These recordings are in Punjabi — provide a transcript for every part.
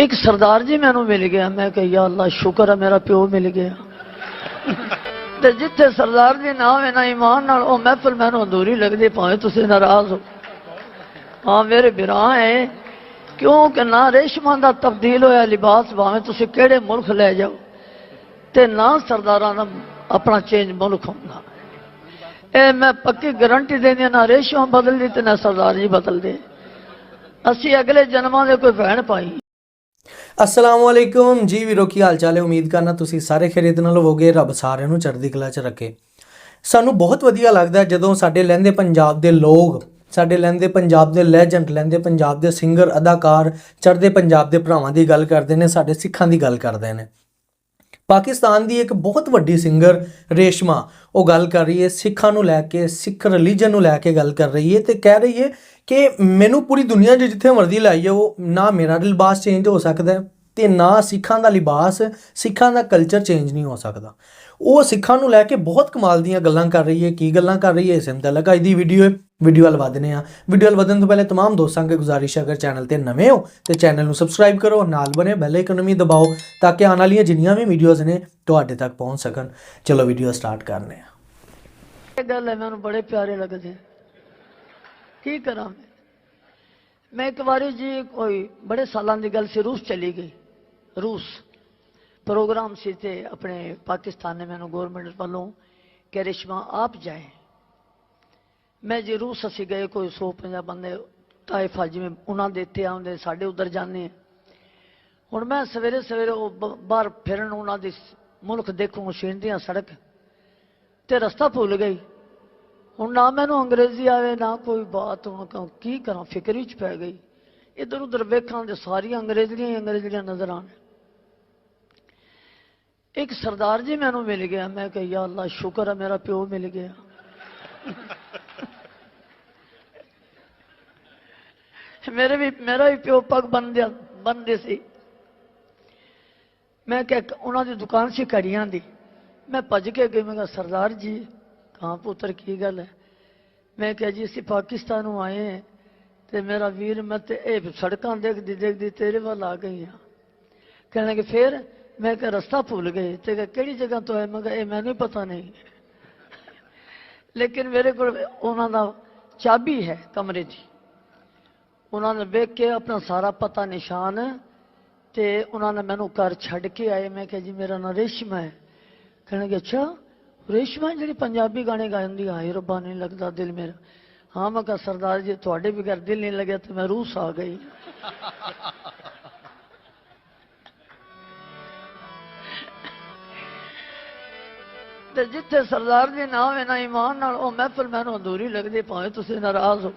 ਇੱਕ ਸਰਦਾਰ ਜੀ ਮੈਨੂੰ ਮਿਲ ਗਿਆ ਮੈਂ ਕਿਹਾ ਯਾ ਅੱਲਾ ਸ਼ੁਕਰ ਹੈ ਮੇਰਾ ਪਿਓ ਮਿਲ ਗਿਆ। ਤੇ ਜਿੱਥੇ ਸਰਦਾਰ ਜੀ ਨਾ ਹੋਵੇ ਨਾ ਇਮਾਨ ਨਾਲ ਉਹ ਮਹਿਫਲ ਮੈਨੂੰ ਅਧੂਰੀ ਲੱਗਦੀ ਭਾਵੇਂ ਤੁਸੀਂ ਨਾਰਾਜ਼ ਹੋ ਹਾਂ ਮੇਰੇ ਬਿਰਾਂ ਹੈ ਕਿਉਂਕਿ ਨਾ ਰੇਸ਼ਮਾਂ ਦਾ ਤਬਦੀਲ ਹੋਇਆ ਲਿਬਾਸ ਭਾਵੇਂ ਤੁਸੀਂ ਕਿਹੜੇ ਮੁਲਕ ਲੈ ਜਾਓ ਤੇ ਨਾ ਸਰਦਾਰਾਂ ਦਾ ਆਪਣਾ ਚੇਂਜ ਮੁਲਕ ਹੁੰਦਾ। ਇਹ ਮੈਂ ਪੱਕੀ ਗਾਰੰਟੀ ਦਿੰਦੀ ਹਾਂ, ਨਾ ਰੇਸ਼ਮਾਂ ਬਦਲਦੀ ਤੇ ਨਾ ਸਰਦਾਰ ਜੀ ਬਦਲਦੇ। ਅਸੀਂ ਅਗਲੇ ਜਨਮਾਂ ਦੇ ਕੋਈ ਭੈਣ ਪਾਈ ਅਸਲਾਮ ਵਾਲੇਕੁਮ ਜੀ ਵੀਰੋ, ਕੀ ਹਾਲ ਚਾਲ ਹੈ? ਉਮੀਦ ਕਰਨਾ ਤੁਸੀਂ ਸਾਰੇ ਖੇਰੇ ਨਾਲ ਹੋਵੋਗੇ। ਰੱਬ ਸਾਰਿਆਂ ਨੂੰ ਚੜ੍ਹਦੀ ਕਲਾ 'ਚ ਰੱਖੇ। ਸਾਨੂੰ ਬਹੁਤ ਵਧੀਆ ਲੱਗਦਾ ਜਦੋਂ ਸਾਡੇ ਲਹਿੰਦੇ ਪੰਜਾਬ ਦੇ ਲੋਕ, ਸਾਡੇ ਲਹਿੰਦੇ ਪੰਜਾਬ ਦੇ ਲੈਜੈਂਡ ਲਹਿੰਦੇ ਪੰਜਾਬ ਦੇ ਸਿੰਗਰ ਅਦਾਕਾਰ, ਚੜ੍ਹਦੇ ਪੰਜਾਬ ਦੇ ਭਰਾਵਾਂ ਦੀ ਗੱਲ ਕਰਦੇ ਨੇ, ਸਾਡੇ ਸਿੱਖਾਂ ਦੀ ਗੱਲ ਕਰਦੇ ਨੇ। ਪਾਕਿਸਤਾਨ ਦੀ ਇੱਕ ਬਹੁਤ ਵੱਡੀ ਸਿੰਗਰ ਰੇਸ਼ਮਾ, ਉਹ ਗੱਲ ਕਰ ਰਹੀ ਹੈ, ਸਿੱਖਾਂ ਨੂੰ ਲੈ ਕੇ, ਸਿੱਖ ਰਿਲੀਜਨ ਨੂੰ ਲੈ ਕੇ ਗੱਲ ਕਰ ਰਹੀ ਹੈ ਤੇ ਕਹਿ ਰਹੀ ਹੈ ਕਿ ਮੈਨੂੰ ਪੂਰੀ ਦੁਨੀਆ 'ਚ ਜਿੱਥੇ ਮਰਜ਼ੀ ਲਾਈ ਉਹ ਨਾ ਮੇਰਾ ਲਿਬਾਸ ਚੇਂਜ ਹੋ ਸਕਦਾ ਹੈ ਤੇ ਨਾ ਸਿੱਖਾਂ ਦਾ ਲਿਬਾਸ, ਸਿੱਖਾਂ ਦਾ ਕਲਚਰ ਚੇਂਜ ਨਹੀਂ ਹੋ ਸਕਦਾ। ਉਹ ਸਿੱਖਾਂ ਨੂੰ ਲੈ ਕੇ ਬਹੁਤ ਕਮਾਲ ਦੀਆਂ ਗੱਲਾਂ ਕਰ ਰਹੀ ਹੈ, ਕੀ ਗੱਲਾਂ ਕਰ ਰਹੀ ਹੈ, ਇਸ ਮੁਤਲਕ ਅੱਜ ਦੀ ਵੀਡੀਓ ਹੈ। ਵੀਡੀਓ ਵੱਲ ਵਧਨੇ ਆ ਵੀਡੀਓ ਵੱਲ ਵਧਣ ਤੋਂ ਪਹਿਲੇ तमाम ਦੋਸਤਾਂ ਅੱਗੇ ਗੁਜ਼ਾਰਿਸ਼ ਹੈ ਅਗਰ ਚੈਨਲ ਤੇ ਨਵੇਂ ਹੋ ਤੇ ਚੈਨਲ ਨੂੰ ਸਬਸਕ੍ਰਾਈਬ ਕਰੋ ਨਾਲ ਬਨੇ ਬੈਲ ਆਈਕਨ ਵੀ ਦਬਾਓ ਤਾਂ ਕਿ ਆਉਣ ਵਾਲੀਆਂ ਜਿੰਨੀਆਂ ਵੀ ਵੀਡੀਓਜ਼ ਨੇ ਤੁਹਾਡੇ ਤੱਕ ਪਹੁੰਚ ਸਕਣ ਚਲੋ ਵੀਡੀਓ ਸਟਾਰਟ ਕਰਨੇ ਆ ਇਹ ਗੱਲ ਹੈ ਮੈਨੂੰ ਬੜੇ ਪਿਆਰੇ ਲੱਗਦੇ ਕੀ ਕਰਾਂ ਮੈਂ ਮੈਂ ਇੱਕ ਵਾਰੀ ਜੀ ਕੋਈ ਬੜੇ ਸਾਲਾਂ ਦੀ ਗੱਲ ਸੀ ਰੂਸ ਚਲੀ ਗਈ ਰੂਸ ਪ੍ਰੋਗਰਾਮ ਸੀ ਤੇ ਆਪਣੇ ਪਾਕਿਸਤਾਨ ਨੇ ਮੈਨੂੰ ਗਵਰਨਮੈਂਟ ਵੱਲੋਂ ਕਿ ਰਿਸ਼ਮਾ ਆਪ ਜਾਏ ਮੈਂ ਜੀ ਰੂਸ ਅਸੀਂ ਗਏ ਕੋਈ 150 ਬੰਦੇ ਤਾਇਫਾ ਜਿਵੇਂ ਉਹਨਾਂ ਦੇ ਇੱਥੇ ਆਉਂਦੇ ਸਾਡੇ ਉਧਰ ਜਾਂਦੇ ਆ ਹੁਣ ਮੈਂ ਸਵੇਰੇ ਸਵੇਰੇ ਉਹ ਬ- ਬਾਹਰ ਫਿਰਨ ਉਹਨਾਂ ਦੀ ਸ- ਮੁਲਕ ਦੇਖੂ ਛਿੰਦੀਆਂ ਸੜਕ ਤੇ ਰਸਤਾ ਭੁੱਲ ਗਈ ਹੁਣ ਨਾ ਮੈਨੂੰ ਅੰਗਰੇਜ਼ੀ ਆਵੇ ਨਾ ਕੋਈ ਬਾਤ ਹੁਣ ਕ- ਕੀ ਕਰਾਂ ਫਿਕਰ ਹੀ ਚ ਪੈ ਗਈ ਇਧਰ ਉਧਰ ਵੇਖਾਂ ਤੇ ਸਾਰੀਆਂ ਅੰਗਰੇਜ਼ੀਆਂ ਹੀ ਅੰਗਰੇਜ਼ੀਆਂ ਨਜ਼ਰ ਆਣ ਇੱਕ ਸਰਦਾਰ ਜੀ ਮੈਨੂੰ ਮਿਲ ਗਿਆ ਮੈਂ ਕਿਹਾ ਯਾ ਅੱਲਾ ਸ਼ੁਕਰ ਹੈ ਮੇਰਾ ਪਿਓ ਮਿਲ ਗਿਆ ਮੇਰੇ ਵੀ, ਮੇਰਾ ਵੀ ਪਿਓ ਪੱਗ ਬੰਨਿਆ ਬੰਨਦੇ ਸੀ। ਮੈਂ ਕਿਹਾ ਕਿ ਉਹਨਾਂ ਦੀ ਦੁਕਾਨ ਸੀ ਘੜੀਆਂ ਦੀ। ਮੈਂ ਭੱਜ ਕੇ ਗਈ ਮੈਂ ਕਿਹਾ, ਸਰਦਾਰ ਜੀ, ਕਹਾਂ ਪੁੱਤਰ, ਕੀ ਗੱਲ ਹੈ? ਮੈਂ ਕਿਹਾ, ਜੀ, ਅਸੀਂ ਪਾਕਿਸਤਾਨ ਨੂੰ ਆਏ ਹਾਂ ਤੇ ਮੇਰਾ ਵੀਰ, ਮੈਂ ਤੇ ਇਹ ਸੜਕਾਂ ਦੇਖਦੀ ਦੇਖਦੀ ਤੇਰੇ ਵੱਲ ਆ ਗਈ ਹਾਂ। ਕਹਿਣ ਕਿ ਫਿਰ? ਮੈਂ ਕਿਹਾ, ਰਸਤਾ ਭੁੱਲ ਗਏ। ਤੇ ਕਿਹੜੀ ਜਗ੍ਹਾ ਤੋਂ ਹੈ ਮੈਂ ਕਿਹਾ, ਇਹ ਮੈਨੂੰ ਪਤਾ ਨਹੀਂ। ਲੇਕਿਨ ਮੇਰੇ ਕੋਲ ਉਹਨਾਂ ਦਾ ਚਾਬੀ ਹੈ ਕਮਰੇ ਦੀ ਉਹਨਾਂ ਨੇ ਵੇਖ ਕੇ ਆਪਣਾ ਸਾਰਾ ਪਤਾ ਨਿਸ਼ਾਨ ਤੇ ਉਹਨਾਂ ਨੇ ਮੈਨੂੰ ਘਰ ਛੱਡ ਕੇ ਆਏ ਮੈਂ ਕਿਹਾ ਜੀ ਮੇਰਾ ਨਾਂ ਰੇਸ਼ਮਾ ਹੈ ਕਹਿਣਗੇ ਅੱਛਾ ਰੇਸ਼ਮਾ ਜਿਹੜੀ ਪੰਜਾਬੀ ਗਾਣੇ ਗਾਉਂਦੀ ਹਾਏ ਰੱਬਾ ਨਹੀਂ ਲੱਗਦਾ ਦਿਲ ਮੇਰਾ ਹਾਂ ਮੈਂ ਕਿਹਾ ਸਰਦਾਰ ਜੀ ਤੁਹਾਡੇ ਬਗੈਰ ਦਿਲ ਨਹੀਂ ਲੱਗਿਆ ਤੇ ਮੈਂ ਰੂਸ ਆ ਗਈ ਤੇ ਜਿੱਥੇ ਸਰਦਾਰ ਜੀ ਨਾ ਹੋਵੇ ਨਾ ਇਮਾਨ ਨਾਲ ਉਹ ਮਹਿਫਲ ਮੈਨੂੰ ਅਧੂਰੀ ਲੱਗਦੀ ਭਾਵੇਂ ਤੁਸੀਂ ਨਾਰਾਜ਼ ਹੋ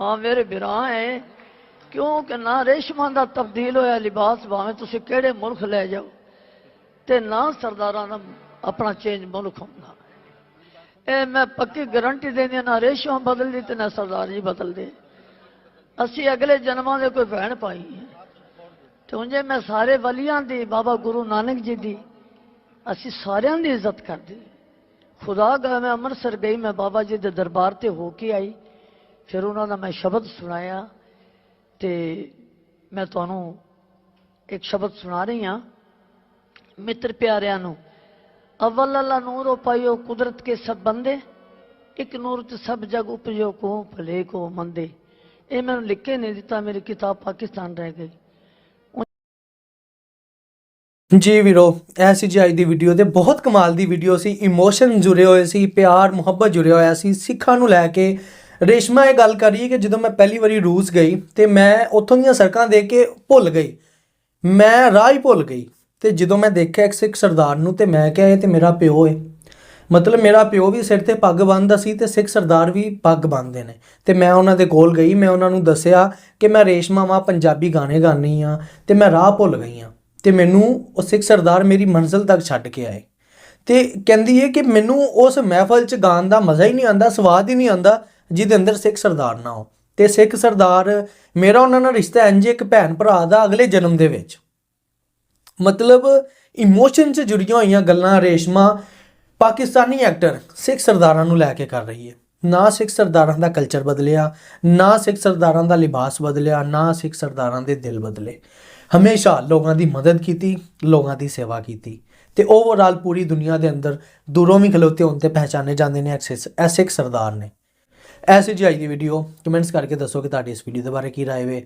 ਹਾਂ ਮੇਰੇ ਬਿਰਾਂ ਹੈ ਕਿਉਂਕਿ ਨਾ ਰੇਸ਼ਮਾਂ ਦਾ ਤਬਦੀਲ ਹੋਇਆ ਲਿਬਾਸ ਭਾਵੇਂ ਤੁਸੀਂ ਕਿਹੜੇ ਮੁਲਕ ਲੈ ਜਾਓ ਤੇ ਨਾ ਸਰਦਾਰਾਂ ਦਾ ਆਪਣਾ ਚੇਂਜ ਮੁਲਕ ਹੁੰਦਾ। ਇਹ ਮੈਂ ਪੱਕੀ ਗਾਰੰਟੀ ਦਿੰਦੀ ਹਾਂ, ਨਾ ਰੇਸ਼ਮਾਂ ਬਦਲਦੀ ਤੇ ਨਾ ਸਰਦਾਰ ਜੀ ਬਦਲਦੇ। ਅਸੀਂ ਅਗਲੇ ਜਨਮਾਂ ਦੇ ਕੋਈ ਭੈਣ ਪਾਈ ਹੈ। ਤੇ ਉਂਝੇ ਮੈਂ ਸਾਰੇ ਵਲੀਆਂ ਦੀ ਬਾਬਾ ਗੁਰੂ ਨਾਨਕ ਜੀ ਦੀ ਅਸੀਂ ਸਾਰਿਆਂ ਦੀ ਇੱਜ਼ਤ ਕਰਦੇ। ਖੁਦਾ ਗਾ ਮੈਂ ਅੰਮ੍ਰਿਤਸਰ ਗਈ ਮੈਂ ਬਾਬਾ ਜੀ ਦੇ ਦਰਬਾਰ ਤੇ ਹੋ ਕੇ ਆਈ। ਫਿਰ ਉਹਨਾਂ ਦਾ ਮੈਂ ਸ਼ਬਦ ਸੁਣਾਇਆ ਤੇ ਮੈਂ ਤੁਹਾਨੂੰ ਇੱਕ ਸ਼ਬਦ ਸੁਣਾ ਰਹੀ ਹਾਂ। ਮਿੱਤਰ ਪਿਆਰਿਆਂ ਨੂੰ, ਅਵਲ ਅੱਲਾ ਨੂਰ ਪਾਇਓ ਕੁਦਰਤ ਕੇ ਸਭ ਬੰਦੇ, ਇੱਕ ਨੂਰ ਤੇ ਸਭ ਜਗ ਉਪਜੋ ਕੋ ਭਲੇ ਕੋ ਮੰਦੇ। ਇਹ ਮੈਨੂੰ ਲਿਖ ਕੇ ਨਹੀਂ ਦਿੱਤਾ, ਮੇਰੀ ਕਿਤਾਬ ਪਾਕਿਸਤਾਨ ਰਹਿ ਗਈ। ਜੀ ਵੀਰੋ, ਇਹ ਸੀ ਜੀ ਅੱਜ ਦੀ ਵੀਡੀਓ ਤੇ ਬਹੁਤ ਕਮਾਲ ਦੀ ਵੀਡੀਓ ਸੀ। ਇਮੋਸ਼ਨ ਜੁੜੇ ਹੋਏ ਸੀ, ਪਿਆਰ, ਮੁਹੱਬਤ ਜੁੜਿਆ ਹੋਇਆ ਸੀ, ਸਿੱਖਾਂ ਨੂੰ ਲੈ ਕੇ ਰੇਸ਼ਮਾ, ਇਹ ਗੱਲ ਕਰ ਰਹੀ ਹੈ ਕਿ ਜਦੋਂ ਮੈਂ ਪਹਿਲੀ ਵਾਰੀ ਰੂਸ ਗਈ ਤੇ ਮੈਂ ਉੱਥੋਂ ਦੀਆਂ ਸੜਕਾਂ ਦੇਖ ਕੇ ਭੁੱਲ ਗਈ। ਮੈਂ ਰਾਹ ਹੀ ਭੁੱਲ ਗਈ ਤੇ ਜਦੋਂ ਮੈਂ ਦੇਖਿਆ ਇੱਕ ਸਿੱਖ ਸਰਦਾਰ ਨੂੰ ਤੇ ਮੈਂ ਕਿਹਾ, ਇਹ ਤੇ ਮੇਰਾ ਪਿਓ ਹੈ ਮਤਲਬ ਮੇਰਾ ਪਿਓ ਵੀ ਸਿਰ ਤੇ ਪੱਗ ਬੰਨਦਾ ਸੀ ਤੇ ਸਿੱਖ ਸਰਦਾਰ ਵੀ ਪੱਗ ਬੰਨਦੇ ਨੇ। ਤੇ ਮੈਂ ਉਹਨਾਂ ਦੇ ਕੋਲ ਗਈ, ਮੈਂ ਉਹਨਾਂ ਨੂੰ ਦੱਸਿਆ ਕਿ ਮੈਂ ਰੇਸ਼ਮਾ ਵਾਂ, ਪੰਜਾਬੀ ਗਾਣੇ ਗਾਉਂਦੀ ਆ ਤੇ ਮੈਂ ਰਾਹ ਭੁੱਲ ਗਈ ਆ। ਤੇ ਮੈਨੂੰ ਉਹ ਸਿੱਖ ਸਰਦਾਰ ਮੇਰੀ ਮੰਜ਼ਿਲ ਤੱਕ ਛੱਡ ਕੇ ਆਏ। ਤੇ ਕਹਿੰਦੀ ਹੈ ਕਿ ਮੈਨੂੰ ਉਸ ਮਹਿਫਲ 'ਚ ਗਾਣ ਦਾ ਮਜ਼ਾ ਹੀ ਨਹੀਂ ਆਂਦਾ ਸਵਾਦ ਹੀ ਨਹੀਂ ਆਂਦਾ ਜਿਹਦੇ ਅੰਦਰ ਸਿੱਖ ਸਰਦਾਰ ਨਾ ਹੋ। ਤੇ ਸਿੱਖ ਸਰਦਾਰ, ਮੇਰਾ ਉਹਨਾਂ ਨਾਲ ਰਿਸ਼ਤਾ ਇੰਜ ਇੱਕ ਭੈਣ ਭਰਾ ਦਾ ਅਗਲੇ ਜਨਮ ਦੇ ਵਿੱਚ। ਮਤਲਬ ਇਮੋਸ਼ਨ 'ਚ ਜੁੜੀਆਂ ਹੋਈਆਂ ਗੱਲਾਂ ਰੇਸ਼ਮਾ ਪਾਕਿਸਤਾਨੀ ਐਕਟਰ ਸਿੱਖ ਸਰਦਾਰਾਂ ਨੂੰ ਲੈ ਕੇ ਕਰ ਰਹੀ ਹੈ। ਨਾ ਸਿੱਖ ਸਰਦਾਰਾਂ ਦਾ ਕਲਚਰ ਬਦਲਿਆ, ਨਾ ਸਿੱਖ ਸਰਦਾਰਾਂ ਦਾ ਲਿਬਾਸ ਬਦਲਿਆ, ਨਾ ਸਿੱਖ ਸਰਦਾਰਾਂ ਦੇ ਦਿਲ ਬਦਲੇ। ਹਮੇਸ਼ਾ ਲੋਕਾਂ ਦੀ ਮਦਦ ਕੀਤੀ, ਲੋਕਾਂ ਦੀ ਸੇਵਾ ਕੀਤੀ। ਤੇ ਓਵਰਆਲ ਪੂਰੀ ਦੁਨੀਆ ਦੇ ਅੰਦਰ ਦੂਰੋਂ ਵੀ ਖਲੋਤੇ ਹੋਣ ਤੇ ਪਹਿਚਾਨੇ ਜਾਂਦੇ ਨੇ ਐਸੇ ਐਸੇ ਇੱਕ ਸਰਦਾਰ ਨੇ। ਐਸੀ ਜੀ ਅੱਜ ਦੀ ਵੀਡੀਓ ਕਮੈਂਟਸ ਕਰਕੇ ਦੱਸੋ ਕਿ ਤੁਹਾਡੀ ਇਸ ਵੀਡੀਓ ਦੇ ਬਾਰੇ ਕੀ ਰਾਏ ਵੇ।